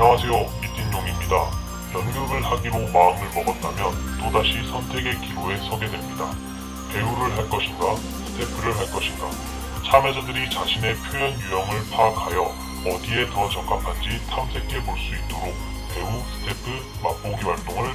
안녕하세요. 미팅용입니다. 연극을 하기로 마음을 먹었다면 또다시 선택의 기로에 서게 됩니다. 배우를 할 것인가, 스태프를 할 것인가. 그 참여자들이 자신의 표현 유형을 파악하여 어디에 더 적합한지 탐색해 볼 수 있도록 배우, 스태프, 맛보기 활동을